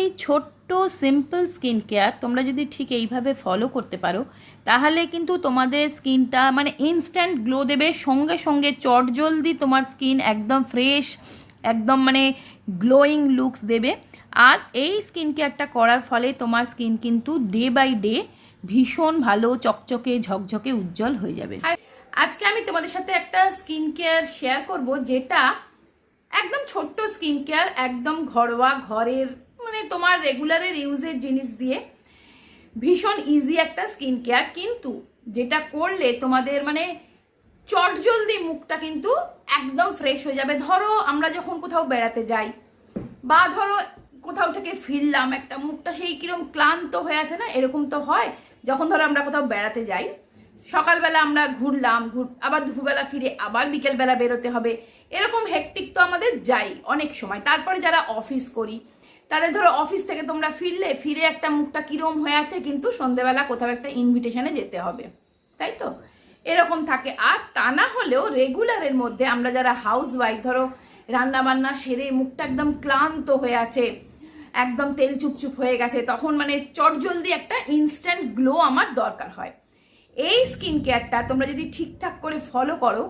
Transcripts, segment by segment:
এই ছোট্ট simple skin care তোমরা যদি ঠিক এইভাবে ফলো করতে পারো, তাহলে কিন্তু তোমাদের স্কিনটা মানে ইনস্ট্যান্ট গ্লো দেবে। সঙ্গে সঙ্গে চটজলদি তোমার স্কিন একদম ফ্রেশ একদম মানে গ্লোয়িং লুকস দেবে। আর এই স্কিন কেয়ারটা করার ফলে তোমার স্কিন কিন্তু ডে বাই ডে ভীষণ ভালো, চকচকে, ঝকঝকে, উজ্জ্বল হয়ে যাবে। আজকে আমি তোমাদের সাথে একটা স্কিন কেয়ার শেয়ার করব, যেটা একদম ছোট্ট স্কিন কেয়ার একদম ঘরোয়া ঘরের মানে তোমার রেগুলারের ইউজের জিনিস দিয়ে ভীষণ ইজি একটা স্কিন কেয়ার কিন্তু যেটা করলে তোমাদের মানে চটজলদি মুখটা কিন্তু একদম ফ্রেশ হয়ে যাবে। ধরো আমরা যখন কোথাও বেড়াতে যাই বা ধরো কোথাও থেকে ফিরলাম, একটা মুখটা সেই কিরম ক্লান্ত হয়ে আছে না? এরকম তো হয়। যখন ধরো আমরা কোথাও বেড়াতে যাই, সকালবেলা আমরা ঘুরলাম, ঘুর, আবার দুপুরবেলা ফিরে আবার বিকেলবেলা বেরোতে হবে। এরকম হেকটিক তো আমাদের যাই অনেক সময়। তারপরে যারা অফিস করি তাহলে ধরো অফিস থেকে তোমরা ফিরলে, ফিরে একটা মুখটা কিরম হয়ে আছে, কিন্তু সন্ধেবেলা কোথাও একটা ইনভিটেশনে যেতে হবে। তাই তো? এরকম থাকে। আর তা না হলেও রেগুলারের মধ্যে আমরা যারা হাউস ওয়াইফ ধরো রান্না বান্না সেরে মুখটা একদম ক্লান্ত হয়ে আছে, একদম তেল চুপচুপ হয়ে গেছে, তখন মানে চটজলদি একটা ইনস্ট্যান্ট গ্লো আমার দরকার হয়। এই স্কিন কেয়ারটা তোমরা যদি ঠিকঠাক করে ফলো করো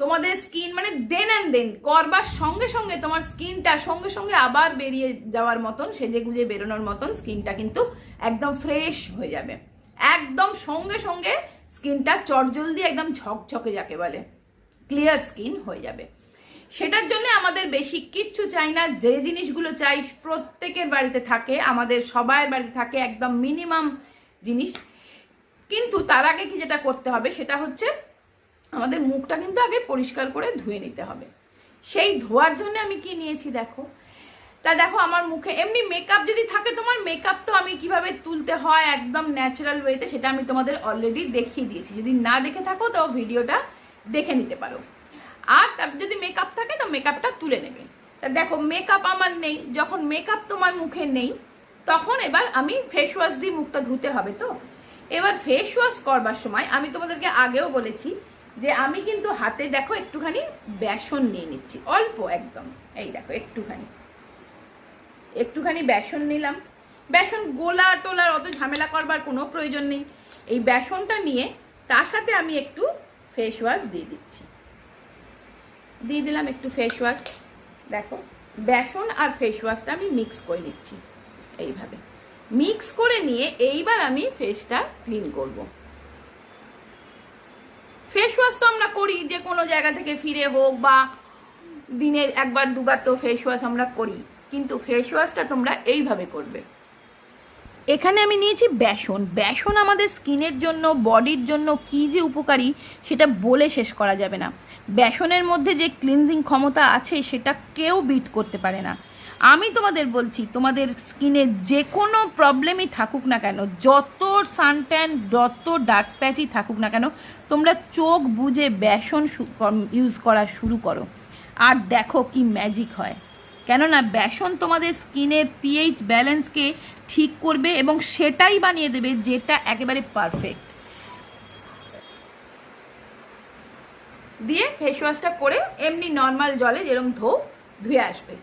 তোমাদের স্কিন মানে দেন অ্যান্ড দেন করবার সঙ্গে সঙ্গে তোমার স্কিনটা সঙ্গে সঙ্গে আবার বেরিয়ে যাওয়ার মতন, সেজে গুজে বেরোনোর মতন স্কিনটা কিন্তু একদম ফ্রেশ হয়ে যাবে। একদম সঙ্গে সঙ্গে স্কিনটা চটজলদি একদম ঝকঝকে যাকে বলে ক্লিয়ার স্কিন হয়ে যাবে। সেটার জন্য আমাদের বেশি কিচ্ছু চাই না, যে জিনিসগুলো চাই প্রত্যেকের বাড়িতে থাকে, আমাদের সবার বাড়িতে থাকে, একদম মিনিমাম জিনিস। কিন্তু তার আগে কি যেটা করতে হবে, সেটা হচ্ছে আমাদের মুখটা কিন্তু আগে পরিষ্কার করে ধুয়ে নিতে হবে। সেই ধোয়ার জন্য আমি কি নিয়েছি দেখো? তা দেখো আমার মুখে এমনি মেকআপ যদি থাকে তোমার মেকআপ তো আমি কীভাবে তুলতে হয় একদম ন্যাচারাল ওয়েতে সেটা আমি তোমাদের অলরেডি দেখিয়ে দিয়েছি। যদি না দেখে থাকো তো ভিডিওটা দেখে নিতে পারো। আর তার যদি মেকআপ থাকে তো মেকআপটা তুলে নেবে। তা দেখো মেকআপ আমার নেই, যখন মেকআপ তোমার মুখে নেই, তখন এবার আমি ফেস ওয়াশ দিয়ে মুখটা ধুতে হবে তো? এবার ফেস ওয়াশ করবার সময় আমি তোমাদেরকে আগেও বলেছি যে আমি কিন্তু হাতে দেখো একটুখানি বেসন নিয়ে নিচ্ছি, অল্প একদম। এই দেখো একটুখানি। একটুখানি বেসন নিলাম। বেসন গোলা টোলার অত ঝামেলা করবার কোনো প্রয়োজন নেই। এই বেসনটা নিয়ে তার সাথে আমি একটু ফেস ওয়াশ দিয়ে দিচ্ছি। দিয়ে দিলাম একটু ফেস ওয়াশ দেখো, বেসন আর ফেস ওয়াশটা আমি মিক্স করে নিচ্ছি। এইভাবে। মিক্স করে নিয়ে এইবার আমি ফেসটা ক্লিন করব ফেস ওয়াশ তো আমরা করি, যে কোনো জায়গা থেকে ফিরে হোক বা দিনে একবার, দুবার তো ফেস ওয়াশ আমরা করি। কিন্তু ফেস ওয়াশটা তোমরা এইভাবে করবে। এখানে আমি নিয়েছি বেসন। বেসন আমাদের স্কিনের জন্য, বডির জন্য কি যে উপকারী, সেটা বলে শেষ করা যাবে না। বেসনের মধ্যে যে ক্লিনজিং ক্ষমতা আছে, সেটা কেউ বিট করতে পারে না। আমি তোমাদের বলছি, তোমাদের স্কিনে যে কোনো প্রবলেমই থাকুক না কেন, যত সানট্যান যত ডার্ক প্যাচই থাকুক না কেন, তোমরা চোখ বুঝে বেসন ইউজ করা শুরু করো। আর দেখো কি ম্যাজিক হয়। কেননা বেসন তোমাদের স্কিনের পিএইচ ব্যালেন্সকে ঠিক করবে এবং সেটাই বানিয়ে দেবে যেটা একেবারে পারফেক্ট দিয়ে ফেস ওয়াশটা করে এমনি নর্মাল জলে যেরকম ধো ধুয়ে আসবে।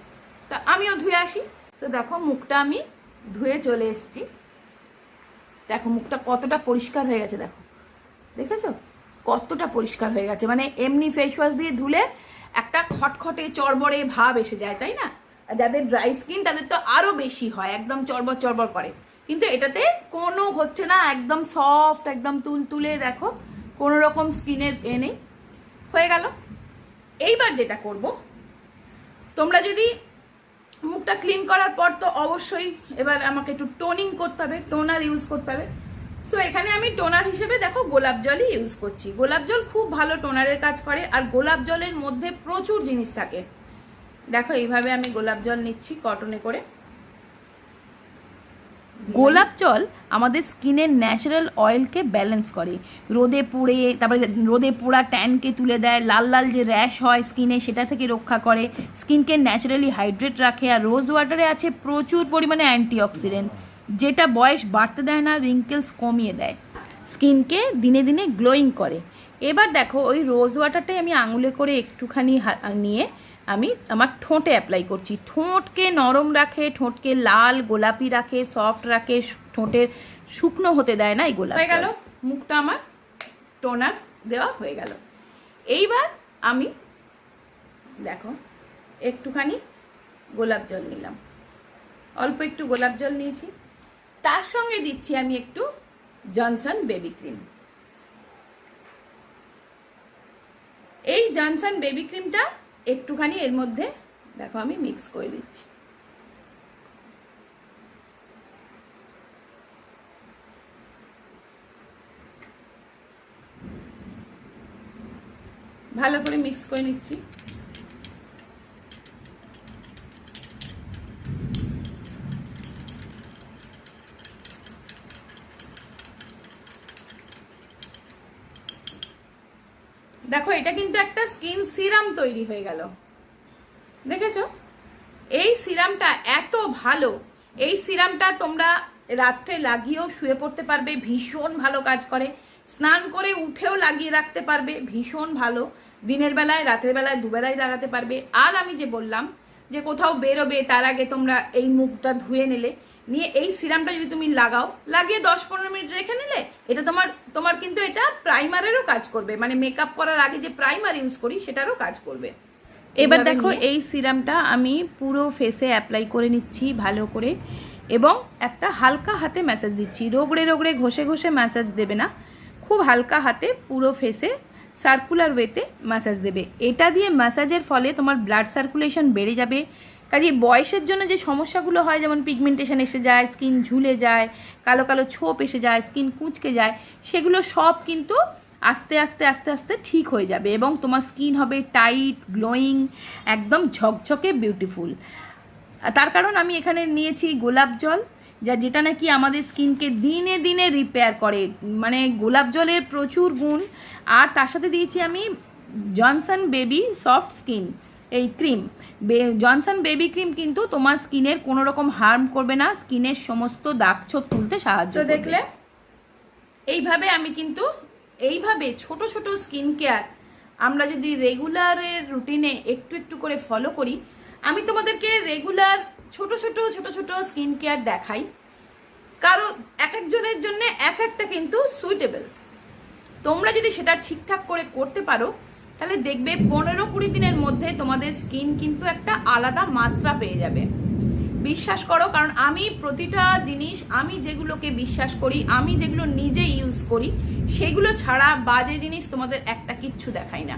তা আমিও ধুয়ে আসি। তো দেখো, মুখটা আমি ধুয়ে চলে এসছি। দেখো, মুখটা কতটা পরিষ্কার হয়ে গেছে, দেখো। দেখেছ? কতটা পরিষ্কার হয়ে গেছে। মানে এমনি ফেস ওয়াশ দিয়ে ধুলে একটা খটখটে, চড়বড়ে ভাব এসে যায়, তাই না? যাদের ড্রাই স্কিন তাদের তো আরও বেশি হয়, একদম চড়বড় চড়বড় করে। কিন্তু এটাতে কোনো হচ্ছে না, একদম সফট একদম তুল তুলে দেখো, কোনো রকম স্কিনের এ নেই। হয়ে গেল। এইবার যেটা করব, তোমরা যদি মুখটা ক্লিন করার পর তো অবশ্যই এবার আমাকে একটু টোনিং করতে হবে, টোনার ইউজ করতে হবে। সো এখানে আমি টোনার হিসেবে দেখো গোলাপ জলই ইউজ করছি। গোলাপ জল খুব ভালো টোনারের কাজ করে, আর গোলাপ জলের মধ্যে প্রচুর জিনিস থাকে। দেখো, এইভাবে আমি গোলাপ জল নিচ্ছি কটনে করে। গোলাপ জল আমাদের স্কিনের ন্যাচারাল অয়েলকে ব্যালেন্স করে। রোদে পুড়ে, তারপরে রোদে পোড়া ট্যানকে তুলে দেয়, লাল লাল যে র্যাশ হয় স্কিনে সেটা থেকে রক্ষা করে। স্কিনকে ন্যাচারালি হাইড্রেট রাখে আর রোজ ওয়াটারে আছে প্রচুর পরিমাণে অ্যান্টিঅক্সিডেন্ট যেটা বয়স বাড়তে দেয় না রিঙ্কেলস কমিয়ে দেয়। স্কিনকে দিনে দিনে গ্লোয়িং করে। এবার দেখো ওই রোজ ওয়াটারটাই আমি আঙুলে করে একটুখানি নিয়ে আমি আমার ঠোঁটে অ্যাপ্লাই করছি। ঠোঁটকে নরম রাখে, ঠোঁটকে লাল, গোলাপি রাখে সফট রাখে, ঠোঁটের শুকনো হতে দেয় না এই গোলাপ হয়ে গেল। মুখটা আমার টোনার দেওয়া হয়ে গেল। এইবার আমি, দেখো, একটুখানি গোলাপ জল নিলাম। অল্প একটু গোলাপ জল নিয়েছি। তার সঙ্গে দিচ্ছি আমি একটু জনসন বেবি ক্রিম এই জনসন বেবি ক্রিমটা একটুখানি এর মধ্যে দেখো আমি মিক্স করে দিচ্ছি। ভালো করে মিক্স করে নিচ্ছি। দেখো, এটা কিন্তু একটা স্কিন সিরাম তৈরি হয়ে গেল। দেখেছ? এই সিরামটা এত ভালো। এই সিরামটা তোমরা রাত্রে লাগিয়েও শুয়ে পড়তে পারবে, ভীষণ ভালো কাজ করে। স্নান করে উঠেও লাগিয়ে রাখতে পারবে, ভীষণ ভালো। দিনের বেলায়, রাতের বেলায়, দুবেলায় লাগাতে পারবে। আর আমি যে বললাম যে কোথাও বেরোবে, তার আগে তোমরা এই মুখটা ধুয়ে নিলে। নিয়ে এই সিরামটা যদি তুমি লাগাও লাগিয়ে দশ পনেরো মিনিট রেখে নিলে এটা তোমার তোমার কিন্তু এটা প্রাইমারেরও কাজ করবে। মানে মেকআপ করার আগে যে প্রাইমার ইউজ করি সেটারও কাজ করবে। এবার দেখো এই সিরামটা আমি পুরো ফেসে অ্যাপ্লাই করে নিচ্ছি ভালো করে এবং একটা হালকা হাতে ম্যাসাজ দিচ্ছি। রোগড়ে রোগড়ে ঘষে ঘষে ম্যাসাজ দেবে না। খুব হালকা হাতে পুরো ফেসে সার্কুলার ওয়েতে ম্যাসাজ দেবে। এটা দিয়ে ম্যাসাজের ফলে তোমার ব্লাড সার্কুলেশন বেড়ে যাবে কাজে বয়সের জন্য যে সমস্যাগুলো হয়, যেমন পিগমেন্টেশন এসে যায় স্কিন ঝুলে যায়, কালো কালো ছোপ এসে যায় স্কিন কুঁচকে যায়, সেগুলো সব কিন্তু আস্তে আস্তে আস্তে আস্তে ঠিক হয়ে যাবে এবং তোমার স্কিন হবে টাইট গ্লোয়িং একদম ঝকঝকে বিউটিফুল তার কারণ আমি এখানে নিয়েছি গোলাপ জল, যা যেটা নাকি আমাদের স্কিনকে দিনে দিনে রিপেয়ার করে। মানে গোলাপ জলের প্রচুর গুণ, আর তার সাথে দিয়েছি আমি জনসন বেবি সফট স্কিন এই ক্রিম জনসন বেবি ক্রিম কিন্তু তোমার স্কিনের কোনো রকম হার্ম করবে না স্কিনের সমস্ত দাগ ছোপ তুলতে সাহায্য দেখলে? এইভাবে আমি কিন্তু এইভাবে ছোট ছোট স্কিন কেয়ার আমরা যদি রেগুলারের রুটিনে একটু একটু করে ফলো করি আমি তোমাদেরকে রেগুলার ছোট ছোট ছোট ছোট স্কিন কেয়ার দেখাই। কারণ এক একজনের জন্য এক একটা কিন্তু সুইটেবল তোমরা যদি সেটা ঠিকঠাক করে করতে পারো তাহলে দেখবে পনেরো কুড়ি দিনের মধ্যে তোমাদের স্কিন কিন্তু একটা আলাদা মাত্রা পেয়ে যাবে। বিশ্বাস করো, কারণ আমি প্রতিটা জিনিস, আমি যেগুলোকে বিশ্বাস করি, আমি যেগুলো নিজে ইউজ করি, সেগুলো ছাড়া বাজে জিনিস তোমাদের একটা কিচ্ছু দেখাই না।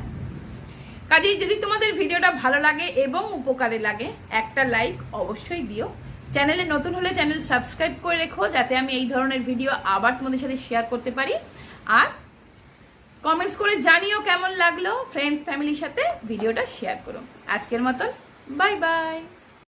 কাজেই যদি তোমাদের ভিডিওটা ভালো লাগে এবং উপকারে লাগে, একটা লাইক অবশ্যই দিও। চ্যানেলে নতুন হলে চ্যানেল সাবস্ক্রাইব করে রেখো, যাতে আমি এই ধরনের ভিডিও আবার তোমাদের সাথে শেয়ার করতে পারি। আর কমেন্টস করে জানিও কেমন লাগল। ফ্রেন্ডস ফ্যামিলির সাথে ভিডিওটা শেয়ার করো আজকের মতন বাই বাই